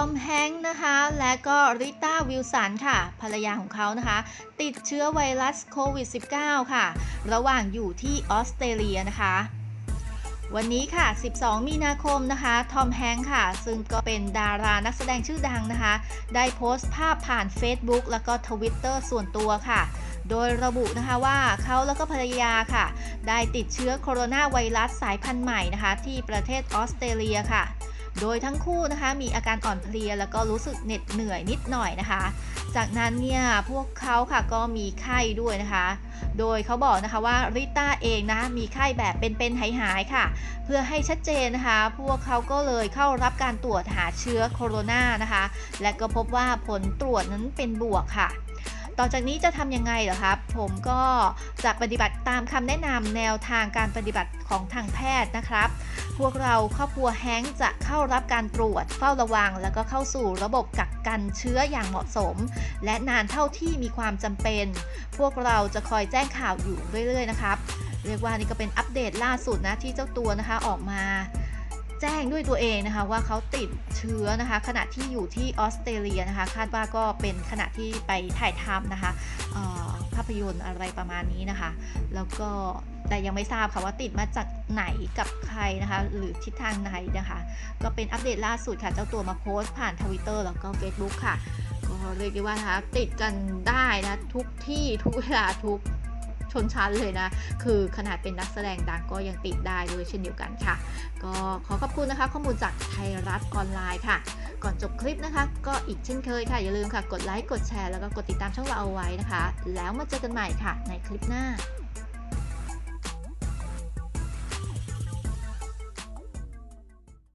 อมแฮงค์นะคะ และก็ริต้าวิลสันค่ะ ภรรยาของเขานะคะ ติดเชื้อไวรัสโควิด -19 ค่ะ ระหว่างอยู่ที่ออสเตรเลียนะคะวันนี้ค่ะ 12 มีนาคมนะคะ ทอมแฮงค์ค่ะ ซึ่งก็เป็นดารานักแสดงชื่อดังนะคะ ได้โพสต์ภาพผ่าน Facebook แล้วก็ Twitter ส่วนตัวค่ะ โดยระบุนะคะว่าเขาแล้วก็ภรรยาค่ะ ได้ติดเชื้อโคโรนาไวรัสสายพันธุ์ใหม่นะคะ ที่ประเทศออสเตรเลียค่ะ โดยทั้งคู่นะคะมีอาการอ่อนเพลียแล้วก็รู้สึกเหน็ดเหนื่อยนิดหน่อยนะคะ จากนั้นเนี่ยพวกเขาค่ะก็มีไข้ด้วยนะคะ โดยเขาบอกนะคะว่าริต้าเองนะมีไข้แบบเป็นๆหายๆค่ะ เพื่อให้ชัดเจนนะคะ พวกเขาก็เลยเข้ารับการตรวจหาเชื้อโคโรนานะคะ และก็พบว่าผลตรวจนั้นเป็นบวกค่ะ ต่อจากนี้จะทำยังไงเหรอครับ ผมก็จะปฏิบัติตามคำแนะนำแนวทางการปฏิบัติของทางแพทย์นะครับ พวกเราครอบครัวแฮงค์จะเข้ารับการตรวจเฝ้าระวัง แล้วก็เข้าสู่ระบบกักกันเชื้ออย่างเหมาะสม และนานเท่าที่มีความจำเป็น พวกเราจะคอยแจ้งข่าวอยู่เรื่อย ๆ นะครับ เรียกว่านี่ก็เป็นอัปเดตล่าสุดนะที่เจ้าตัวนะคะออกมา แจ้งด้วยตัวเองนะคะว่าเขาติดเชื้อนะคะ ขณะที่อยู่ที่ออสเตรเลียนะคะ คาดว่าก็เป็นขณะที่ไปถ่ายทำนะคะภาพยนตร์อะไรประมาณนี้นะคะ แล้วก็แต่ยังไม่ทราบค่ะว่าติดมาจากไหนกับใครนะคะ หรือทิศทางไหนนะคะ ก็เป็นอัปเดตล่าสุดค่ะ เจ้าตัวมาโพสต์ผ่านทวิตเตอร์แล้วก็ Facebook ค่ะก็เรียกได้ว่านะคะติดกันได้นะทุกที่ทุกเวลาทุก ชนชั้นเลยนะ คือขนาดเป็นนักแสดงดังก็ยังติดได้ด้วยเช่นเดียวกันค่ะ ก็ขอขอบคุณนะคะ ข้อมูลจากไทยรัฐออนไลน์ค่ะ ก่อนจบคลิปนะคะ ก็อีกเช่นเคยค่ะ อย่าลืมค่ะ กดไลค์ กดแชร์ แล้วก็กดติดตามช่องเราเอาไว้นะคะ แล้วมาเจอกันใหม่ค่ะ ในคลิปหน้า